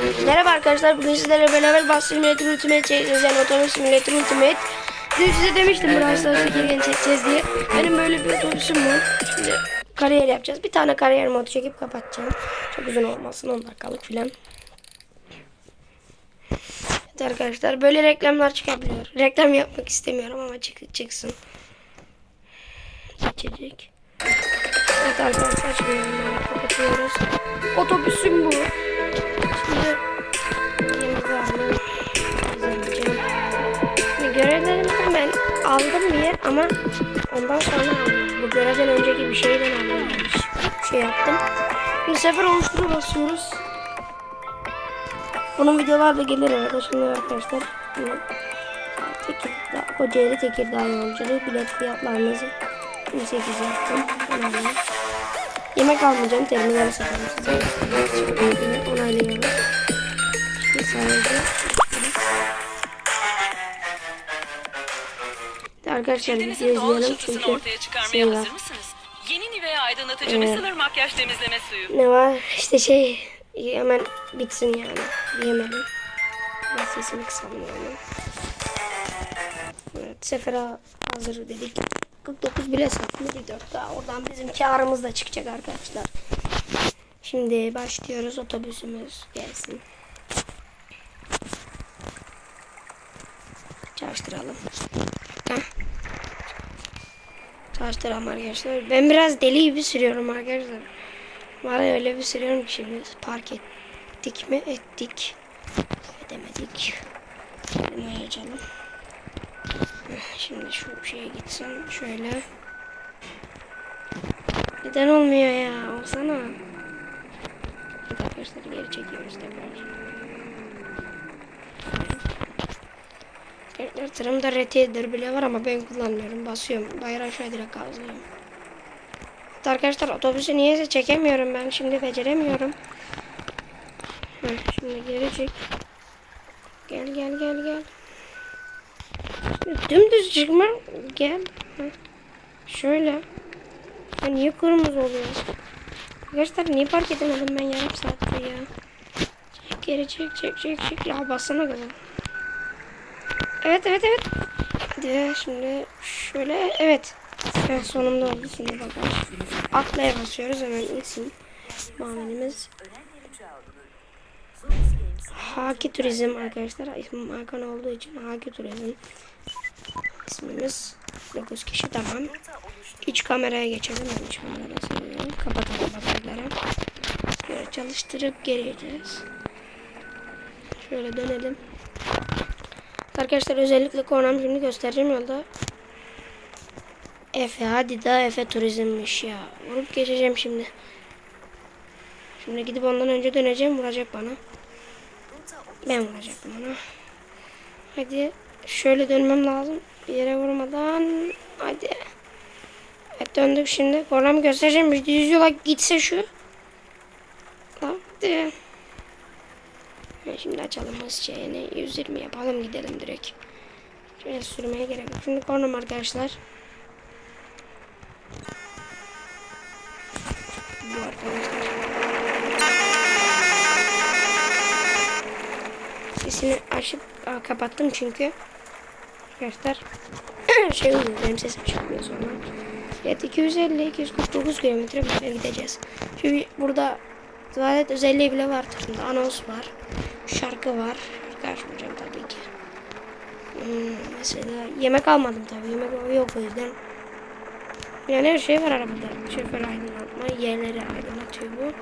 Merhaba arkadaşlar bugün sizlerle beraber Bus Simulator Ultimate çekeceğiz. Yani Otobüs Simulator Ultimate. Dün size demiştim Brawl Stars'ı geri çekeceğiz diye. Benim böyle bir otobüsüm var. Şimdi kariyer yapacağız. Bir tane kariyer modu çekip kapatacağım. Çok uzun olmasın 10 dakikalık filan. Evet arkadaşlar böyle reklamlar çıkabiliyor. Reklam yapmak istemiyorum ama çık çıksın. Geçecek. Evet arkadaşlar şimdi bunları kapatıyoruz. Otobüsüm bu aldım bir ama ondan sonra. Bu görevden önceki bir şeyden aldım. Bir şey yaptım. Şimdi sefer oluştura basıyoruz. Bunun videoları da gelir arada şimdi arkadaşlar. Şimdi Tekirdağ, Kocaeli Tekirdağ yolculuğu bilet fiyatlarınızı 28 yaptım. Onaylayın. Yemek almayacağım. Terminal satarım size. Onaylıyorum. Bir saniye. Arkadaşlar Cildinizin videoyu doğal izleyelim çünkü ortaya çıkarmaya şey var. hazır mısınız? Yeni Nivea aydınlatıcı ve sınır makyaj temizleme suyu. Ne var? İşte şey hemen bitsin yani. Yemedim. Ben sesini kısalım yani. Evet, sefere hazır dedik. 49 bile sattım. 54 daha. Oradan bizim karımız da çıkacak arkadaşlar. Şimdi başlıyoruz. Otobüsümüz gelsin. Çalıştıralım. Heh. Çalıştıralım arkadaşlar. Ben biraz deli gibi sürüyorum arkadaşlar. Bana öyle bir sürüyorum ki şimdi park ettik mi ettik. Edemedik. Heh, Şimdi şu şeye gitsin şöyle. Neden olmuyor ya? Olsana. Arkadaşlar geri çekiyoruz tekrar. Tırımda retiyedir bile var ama ben kullanmıyorum. Basıyorum. Bayrağı aşağı direkt gazlıyorum. Evet Arkadaşlar otobüsü niyeyse çekemiyorum ben. Şimdi beceremiyorum. Heh, şimdi geri çek. Gel gel gel gel. Dümdüz çıkma. Gel. Heh. Şöyle. Ya niye kırmızı oluyor? Arkadaşlar niye park edemedim ben yarım saattir ya. Çek geri çek çek çek çek. Ya bassana gaza. Evet evet evet. Hadi şimdi şöyle evet. Evet sonunda oldu şimdi bakalım. Atlaya basıyoruz hemen insin. Mavenimiz. Haki Turizm arkadaşlar. İsmim Hakan olduğu için Haki Turizm. İsmimiz 9 kişi tamam. İç kameraya geçelim. Ben iç kamerada seviyorum. Kapatalım bakırları. Böyle çalıştırıp geleceğiz. Şöyle dönelim. Arkadaşlar özellikle kornam şimdi göstereceğim yolda. Efe hadi da Efe turizmmiş ya. Vurup geçeceğim şimdi. Şimdi gidip ondan önce döneceğim vuracak bana. Ben vuracaktım ona. Hadi şöyle dönmem lazım. Bir yere vurmadan. Hadi. Evet döndük şimdi. Kornamı göstereceğim. Düz yola gitse şu. Hadi. Şimdi açalım şeyini. 120 yapalım gidelim direkt. Şöyle sürmeye gerek yok. Şimdi kornam arkadaşlar. Bu arkadaşlar. Sesini açıp kapattım çünkü. Arkadaşlar şey oluyor benim sesim çıkmıyor sonra. Evet 250 249 kilometre gideceğiz. Çünkü burada tuvalet özelliği bile var tırında. Anons var. Şarkı var. Şarkı açmayacağım tabii ki. Hmm, mesela yemek almadım tabii. Yemek yok o yüzden. Yani her şey var arabada. Şoför aydınlatma, yerleri aydınlatıyor bu.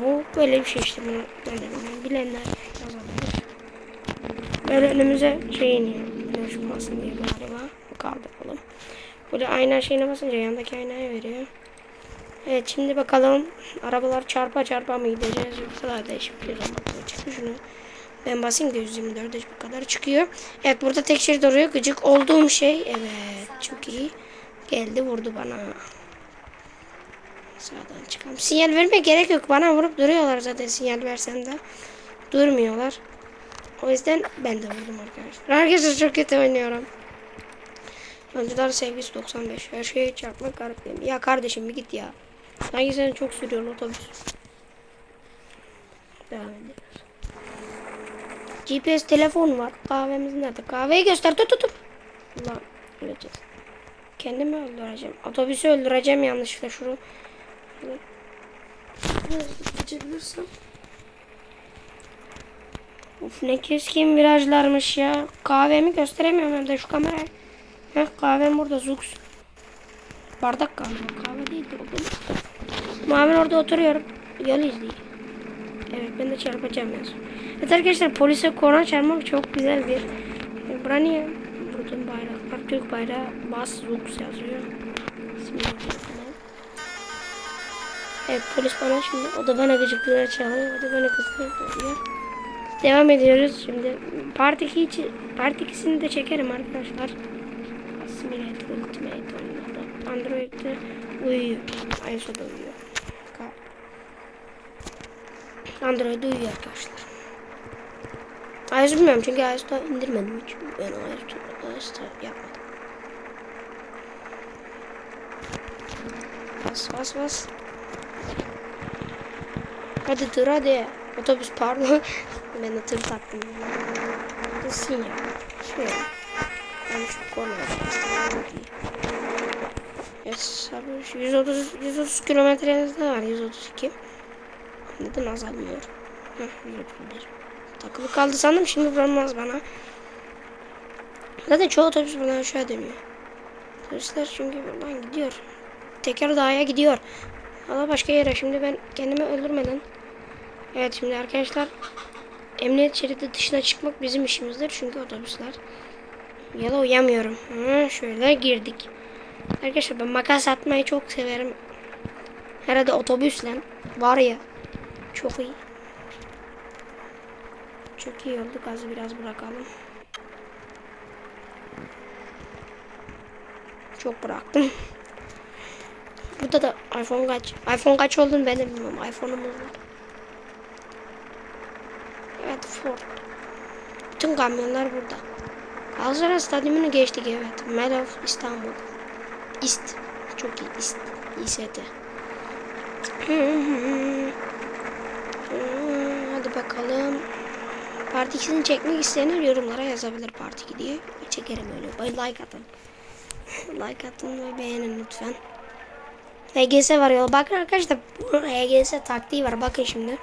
Bu böyle bir şey işte bunu ben bilenler yazabilir. Böyle önümüze şey iniyor. Görüşmesin diye galiba. Kaldıralım. Böyle ayna şeyine basınca yandaki aynaya veriyor. Evet şimdi bakalım arabalar çarpa çarpa mı gideceğiz yoksa daha değişik bir zaman çıktı şunu. Ben basayım da 124 bu kadar çıkıyor. Evet burada tek şey duruyor. Gıcık olduğum şey. Evet çok iyi. Geldi vurdu bana. Sağdan çıkalım. Sinyal vermeye gerek yok. Bana vurup duruyorlar zaten sinyal versem de. Durmuyorlar. O yüzden ben de vurdum arkadaşlar. Arkadaşlar çok kötü oynuyorum. Öncüler sevgisi 95. Her şeye çarpmak garip değil mi? Ya kardeşim bir git ya. Sanki sen çok sürüyorsun otobüs. Devam ediyoruz. GPS telefon var. Kahvemiz nerede? Kahveyi göster. Tut tut tut. Ulan öleceğiz. Kendimi öldüreceğim. Otobüsü öldüreceğim yanlışlıkla şunu. Geçebilirsem. Uf ne keskin virajlarmış ya. Kahvemi gösteremiyorum hem de şu kamerayı. Heh kahvem burada Zux. Bardak kahve. Kahve değildir o benim. Muammer orada oturuyorum. Yol izliyor. Evet ben de çarpacağım son. Evet arkadaşlar polise korna çarpmak çok güzel bir. E, Bura niye? Bütün bayraklar Türk bayrağı bas Zux yazıyor. Bismillahirrahmanirrahim. Evet polis bana şimdi o da bana gıcıklığa çalıyor. O da bana kızıyor. Devam ediyoruz şimdi. Part 2 için Part 2'sini de çekerim arkadaşlar. Simulator Ultimate oynadı. Android'de uyuyor. iOS'da uyuyor. Android'de uyuyor arkadaşlar. iOS bilmiyorum çünkü iOS'ta indirmedim hiç. Ben iOS'ta, yapmadım. Bas bas bas. Hadi tır hadi. Otobüs pardon. ben de tır taktım. Kızsın ya. Şöyle. Ben şu bastım. Yes, abi 130 130 kilometremizde var 132. Neden azalmıyor? Heh, 131. Takılı kaldı sandım şimdi vurmaz bana. Zaten çoğu otobüs buradan aşağı dönüyor. Otobüsler çünkü buradan gidiyor. Tekirdağ'a gidiyor. Allah başka yere. Şimdi ben kendimi öldürmeden. Evet şimdi arkadaşlar emniyet şeridi dışına çıkmak bizim işimizdir. Çünkü otobüsler. Ya da uyamıyorum. Ha, şöyle girdik. Arkadaşlar ben makas atmayı çok severim. Herhalde otobüsle var ya. Çok iyi. Çok iyi oldu. Gazı biraz bırakalım. Çok bıraktım. Burada da iPhone kaç? iPhone kaç olduğunu ben de bilmiyorum. iPhone'umuz var. Evet Ford. Bütün kamyonlar burada. Galatasaray Stadyumunu geçtik evet. Of İstanbul. İst. Çok iyi. İst. İST. Hadi bakalım. Part 2'sini çekmek isteyenler yorumlara yazabilir Part 2 diye. Çekerim öyle. Bay like atın. like atın ve beğenin lütfen. HGS var yol. Bakın arkadaşlar HGS taktiği var. Bakın şimdi.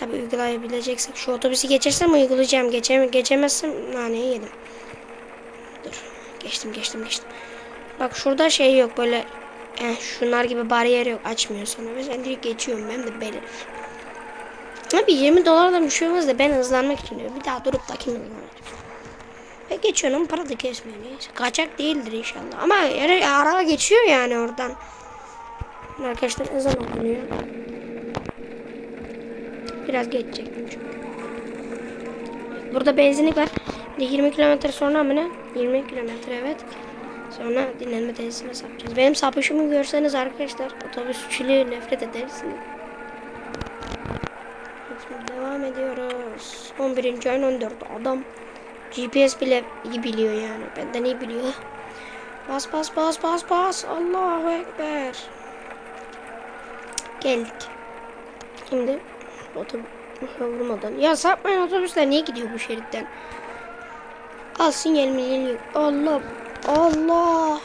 Tabi uygulayabileceksek. Şu otobüsü geçersem uygulayacağım. Geçem geçemezsem naneyi yedim. Dur. Geçtim geçtim geçtim. Bak şurada şey yok böyle eh, şunlar gibi bariyer yok açmıyor sana. Ben direkt geçiyorum ben de belir. Abi 20 dolardan bir şey da ben hızlanmak için diyor. Bir daha durup da kim hızlanacak? Ve geçiyorum para da kesmiyor neyse. Kaçak değildir inşallah. Ama araba geçiyor yani oradan. Arkadaşlar ezan okunuyor. Biraz çünkü. Burada benzinlik var. Bir de 20 kilometre sonra mı ne? 20 kilometre evet. Sonra dinlenme tesisine sapacağız. Benim sapışımı görseniz arkadaşlar otobüsçülüğü nefret edersiniz. Şimdi devam ediyoruz. 11. ayın 14. Adam GPS bile iyi biliyor yani. Benden iyi biliyor. Bas bas bas bas bas. Allahu Ekber. Geldik. Şimdi otobüs vurmadan. Ya sapmayın otobüsler niye gidiyor bu şeritten? Al sinyal minyal yok. Allah. Allah.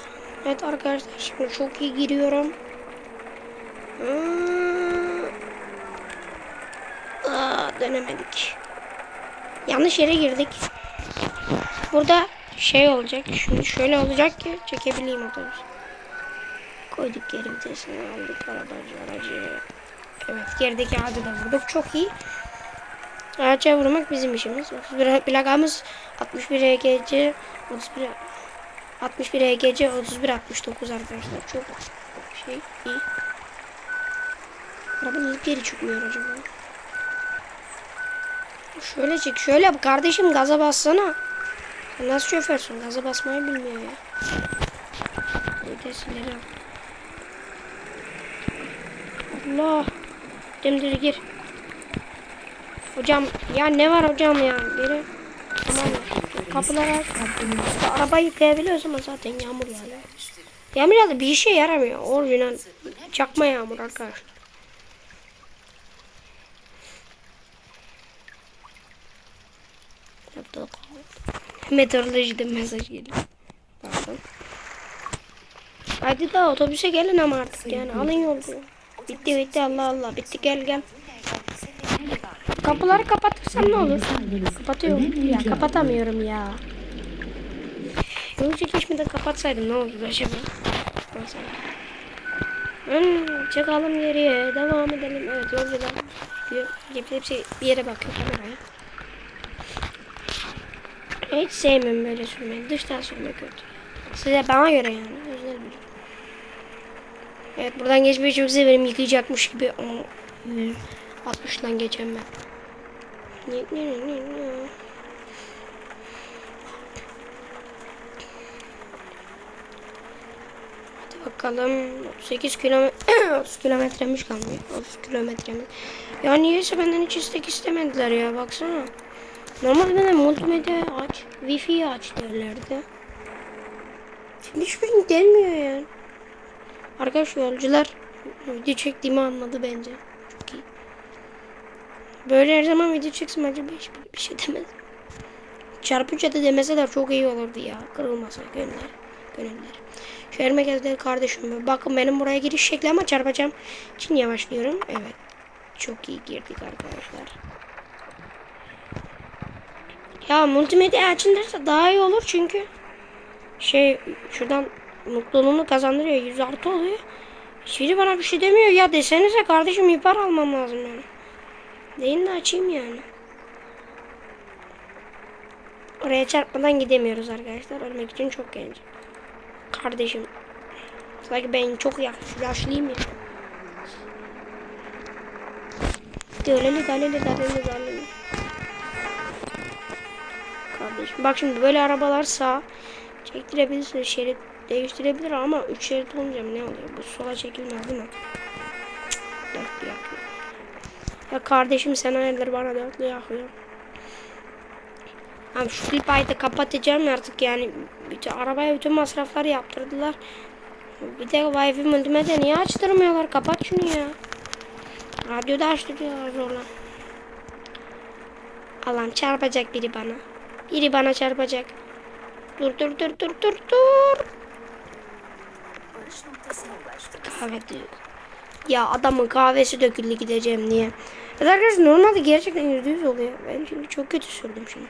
Evet arkadaşlar şimdi çok iyi giriyorum. Hmm. Dönemedik. Yanlış yere girdik. Burada şey olacak. Şimdi şöyle olacak ki çekebileyim otobüs. Koyduk geri vitesini aldık arabacı aracı. Evet gerideki ağacı da vurduk. Çok iyi. Ağaca vurmak bizim işimiz. 31 plakamız 61 EGC 31 61 EGC 31 69 arkadaşlar. Çok şey iyi. Araba niye geri çıkmıyor acaba? Şöyle çık. Şöyle yap kardeşim gaza bassana. Sen nasıl şoförsün? Gaza basmayı bilmiyor ya. Ötesinleri al. Allah. Demdir gir. Hocam ya ne var hocam ya? Biri tamam. Kapıları aç. Arabayı yıkayabiliyoruz ama zaten yağmur yağıyor. Yağmur yağdı bir işe yaramıyor. Orijinal çakma yağmur arkadaşlar. Ortada kaldı. Meteorolojide mesaj geliyor. Pardon. Hadi daha otobüse gelin ama artık yani alın yolu. Bitti bitti Allah Allah bitti gel gel. Kapıları kapatırsam ne olur? Kapatıyorum. Ya kapatamıyorum ya. Yolcu geçmeden kapatsaydım ne olur acaba? Hmm, çıkalım geriye. Devam edelim. Evet yolcular. hepsi bir yere bakıyor kameraya. Hiç sevmiyorum böyle sürmeyi. Dıştan sürmek kötü. Size bana göre yani. Özel bir. Evet buradan geçmeyi çok severim. Yıkayacakmış gibi. Ama 60'dan geçemem ben. Ne, ne, ne, ne, ne. Bakalım. 38 kilometre 30 kilometremiş kalmıyor. 30 kilometremiz. Ya niyeyse benden hiç istek istemediler ya baksana. Normalde bana multimedya aç, wifi aç derlerdi. Şimdi hiçbirini gelmiyor yani. Arkadaş yolcular video çektiğimi anladı bence. Çok iyi. Böyle her zaman video çeksin bence bir, bir şey demez. Çarpınca da demeseler çok iyi olurdu ya. Kırılmasa gönüller. Gönüller. Şehir merkezleri kardeşim. Bakın benim buraya giriş şekli ama çarpacağım için yavaşlıyorum. Evet. Çok iyi girdik arkadaşlar. Ya multimedya açılırsa daha iyi olur çünkü şey şuradan mutluluğunu kazandırıyor. Yüz artı oluyor. Hiçbiri bana bir şey demiyor. Ya desenize kardeşim ihbar almam lazım yani. Deyin de açayım yani. Oraya çarpmadan gidemiyoruz arkadaşlar. Ölmek için çok genç. Kardeşim. Sanki ben çok yaş, yaşlıyım ya. Döleli daleli daleli daleli. Kardeşim bak şimdi böyle arabalar sağ çektirebilirsin şerit değiştirebilir ama 3 şerit olunca ne oluyor? Bu sola çekilmez değil mi? Dörtlü yakıyor. Ya kardeşim sen hayırdır bana dörtlü yakıyor. Abi şu klipayı da kapatacağım artık yani. Bütün, arabaya bütün masrafları yaptırdılar. Bir de Wi-Fi multimedya niye açtırmıyorlar? Kapat şunu ya. Radyoda açtırıyorlar zorla. Allah'ım çarpacak biri bana. Biri bana çarpacak. Dur dur dur dur dur dur. Kahve diyor. Ya adamın kahvesi döküldü gideceğim diye. Evet arkadaşlar normalde gerçekten yüzde yüz oluyor. Ben şimdi çok kötü sürdüm şimdi.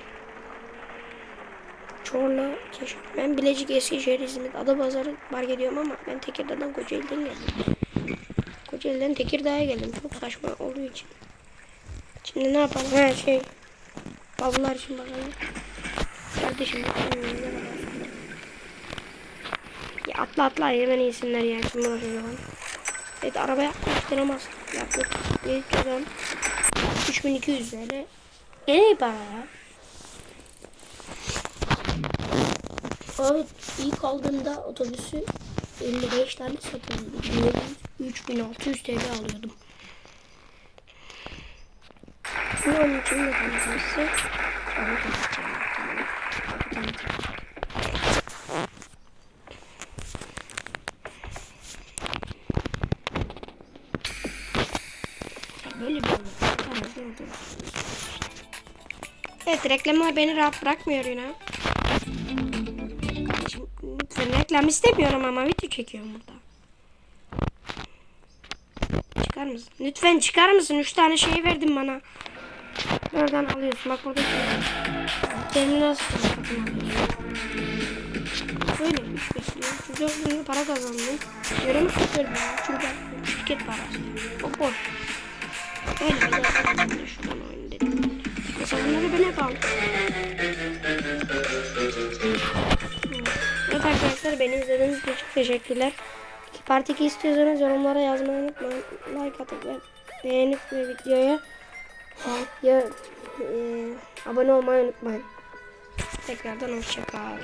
Çorlu, Keşan. Ben Bilecik, Eskişehir, İzmit, Adapazarı park ediyorum ama ben Tekirdağ'dan Kocaeli'den geldim. Kocaeli'den Tekirdağ'a geldim. Çok saçma olduğu için. Şimdi ne yapalım? Ha şey. Bavullar için bakalım. Kardeşim ne. Ya atla atla hemen iyisinler ya. Şimdi uğraşıyor bana. Evet araba yapmıştıramaz. Yaptık. Bir kazan. 3200 TL. Gene iyi para ya. Evet ilk aldığımda otobüsü 55 tane satıyordum. 3600 TL alıyordum. Şimdi onun için de tanesi. Sonra Böyle olur. Tamam. Evet reklamlar beni rahat bırakmıyor yine. Şimdi lütfen reklam istemiyorum ama video çekiyorum burada. Çıkar mısın? Lütfen çıkar mısın? Üç tane şey verdin bana. Nereden alıyorsun? Bak burada şey satın alıyorsun. Böyle üç bekliyor. Çünkü para kazandım. Göremi tutuyorum. Çünkü şirket parası. Çok boş. Öyle de şuradan oyun dedim. Bunları ben hep aldım. Evet arkadaşlar beni izlediğiniz için çok teşekkürler. İki part 2 istiyorsanız yorumlara yazmayı unutmayın. Like atıp ve beğenip ve videoya ya, e, abone olmayı unutmayın. Tekrardan hoşçakal.